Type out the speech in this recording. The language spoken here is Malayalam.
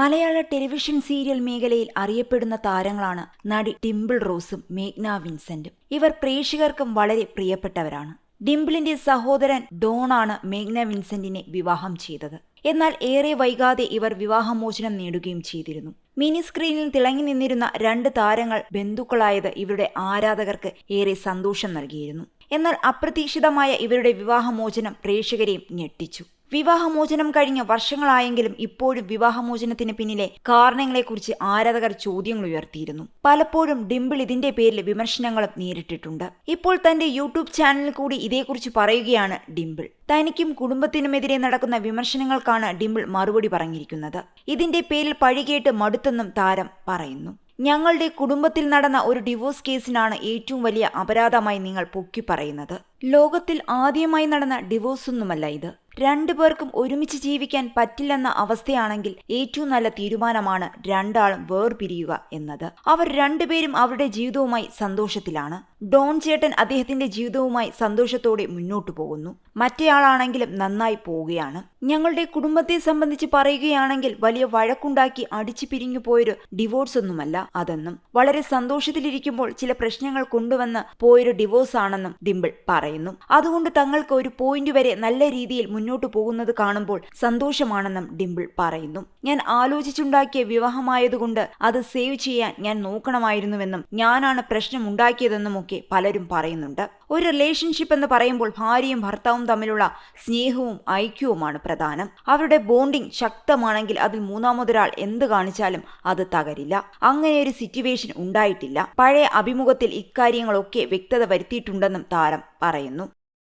മലയാള ടെലിവിഷൻ സീരിയൽ മേഖലയിൽ അറിയപ്പെടുന്ന താരങ്ങളാണ് നടി ഡിംപിൾ റോസും മേഘ്ന വിൻസെന്റും. ഇവർ പ്രേക്ഷകർക്കും വളരെ പ്രിയപ്പെട്ടവരാണ്. ഡിംബിളിന്റെ സഹോദരൻ ഡോണാണ് മേഘ്ന വിൻസെന്റിനെ വിവാഹം ചെയ്തത്. എന്നാൽ ഏറെ വൈകാതെ ഇവർ വിവാഹമോചനം നേടുകയും ചെയ്തിരുന്നു. മിനി സ്ക്രീനിൽ തിളങ്ങി നിന്നിരുന്ന രണ്ട് താരങ്ങൾ ബന്ധുക്കളായത് ഇവരുടെ ആരാധകർക്ക് ഏറെ സന്തോഷം നൽകിയിരുന്നു. എന്നാൽ അപ്രതീക്ഷിതമായ ഇവരുടെ വിവാഹമോചനം പ്രേക്ഷകരെയും ഞെട്ടിച്ചു. വിവാഹമോചനം കഴിഞ്ഞ വർഷങ്ങളായെങ്കിലും ഇപ്പോഴും വിവാഹമോചനത്തിന് പിന്നിലെ കാരണങ്ങളെക്കുറിച്ച് ആരാധകർ ചോദ്യങ്ങൾ ഉയർത്തിയിരുന്നു. പലപ്പോഴും ഡിംപിൾ ഇതിന്റെ പേരിൽ വിമർശനങ്ങളും നേരിട്ടിട്ടുണ്ട്. ഇപ്പോൾ തന്റെ യൂട്യൂബ് ചാനലിൽ കൂടി ഇതേക്കുറിച്ച് പറയുകയാണ് ഡിംപിൾ തനിക്കും കുടുംബത്തിനുമെതിരെ നടക്കുന്ന വിമർശനങ്ങൾക്കാണ് ഡിംപിൾ മറുപടി പറഞ്ഞിരിക്കുന്നത്. ഇതിന്റെ പേരിൽ പഴികേട്ട് മടുത്തെന്നും താരം പറയുന്നു. ഞങ്ങളുടെ കുടുംബത്തിൽ നടന്ന ഒരു ഡിവോഴ്സ് കേസിനാണ് ഏറ്റവും വലിയ അപരാധമായി നിങ്ങൾ പൊക്കി പറയുന്നത്. ലോകത്തിൽ ആദ്യമായി നടന്ന ഡിവോഴ്സ് ഒന്നുമല്ല ഇത്. രണ്ടു പേർക്കും ഒരുമിച്ച് ജീവിക്കാൻ പറ്റില്ലെന്ന അവസ്ഥയാണെങ്കിൽ ഏറ്റവും നല്ല തീരുമാനമാണ് രണ്ടാളും വേർപിരിയുക എന്നത്. അവർ രണ്ടുപേരും അവരുടെ ജീവിതവുമായി സന്തോഷത്തിലാണ്. ഡോൺ ചേട്ടൻ അദ്ദേഹത്തിന്റെ ജീവിതവുമായി സന്തോഷത്തോടെ മുന്നോട്ടു പോകുന്നു. മറ്റേയാളാണെങ്കിലും നന്നായി പോവുകയാണ്. ഞങ്ങളുടെ കുടുംബത്തെ സംബന്ധിച്ച് പറയുകയാണെങ്കിൽ വലിയ വഴക്കുണ്ടാക്കി അടിച്ചു പിരിഞ്ഞു പോയൊരു ഡിവോഴ്സ് ഒന്നുമല്ല അതെന്നും വളരെ സന്തോഷത്തിലിരിക്കുമ്പോൾ ചില പ്രശ്നങ്ങൾ കൊണ്ടുവന്ന് പോയൊരു ഡിവോഴ്സ് ആണെന്നും ഡിംപിൾ പറയുന്നു. അതുകൊണ്ട് തങ്ങൾക്ക് ഒരു പോയിന്റ് വരെ നല്ല രീതിയിൽ മുന്നോട്ടു പോകുന്നത് കാണുമ്പോൾ സന്തോഷമാണെന്നും ഡിംപിൾ പറയുന്നു. ഞാൻ ആലോചിച്ചുണ്ടാക്കിയ വിവാഹമായതുകൊണ്ട് അത് സേവ് ചെയ്യാൻ ഞാൻ നോക്കണമായിരുന്നുവെന്നും ഞാനാണ് പ്രശ്നം ഉണ്ടാക്കിയതെന്നുമൊക്കെ പലരും പറയുന്നുണ്ട്. ഒരു റിലേഷൻഷിപ്പ് എന്ന് പറയുമ്പോൾ ഭാര്യയും ഭർത്താവും തമ്മിലുള്ള സ്നേഹവും ഐക്യവുമാണ് പ്രധാനം. അവരുടെ ബോണ്ടിംഗ് ശക്തമാണെങ്കിൽ അതിൽ മൂന്നാമതൊരാൾ എന്ത് കാണിച്ചാലും അത് തകരില്ല. അങ്ങനെ ഒരു സിറ്റുവേഷൻ ഉണ്ടായിട്ടില്ല. പഴയ അഭിമുഖത്തിൽ ഇക്കാര്യങ്ങളൊക്കെ വ്യക്തത വരുത്തിയിട്ടുണ്ടെന്നും താരം പറയുന്നു.